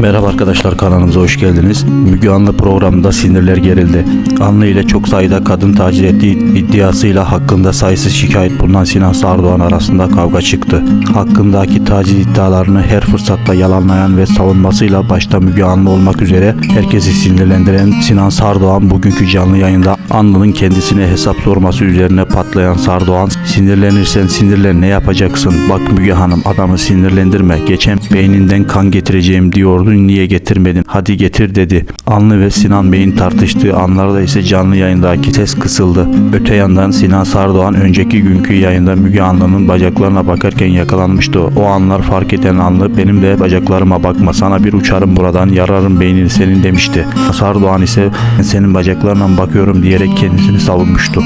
Merhaba arkadaşlar kanalımıza hoş geldiniz. Müge Anlı programında sinirler gerildi. Anlı ile çok sayıda kadın taciz ettiği iddiasıyla hakkında sayısız şikayet bulunan Sinan Sardoğan arasında kavga çıktı. Hakkındaki taciz iddialarını her fırsatta yalanlayan ve savunmasıyla başta Müge Anlı olmak üzere herkesi sinirlendiren Sinan Sardoğan bugünkü canlı yayında Anlı'nın kendisine hesap sorması üzerine patlayan Sardoğan sinirlenirsen sinirlen ne yapacaksın? Bak Müge Hanım adamı sinirlendirme. Geçen beyninden kan getireceğim diyordun niye getirmedin? Hadi getir dedi. Anlı ve Sinan Bey'in tartıştığı anlarda ise canlı yayındaki ses kısıldı. Öte yandan Sinan Sardoğan önceki günkü yayında Müge Anlı'nın bacaklarına bakarken yakalanmıştı. O anlar fark eden Anlı benim de bacaklarıma bakma sana bir uçarım buradan yararım beynini senin demişti. Sardoğan ise senin bacaklarına bakıyorum diyerek kendisini savunmuştu.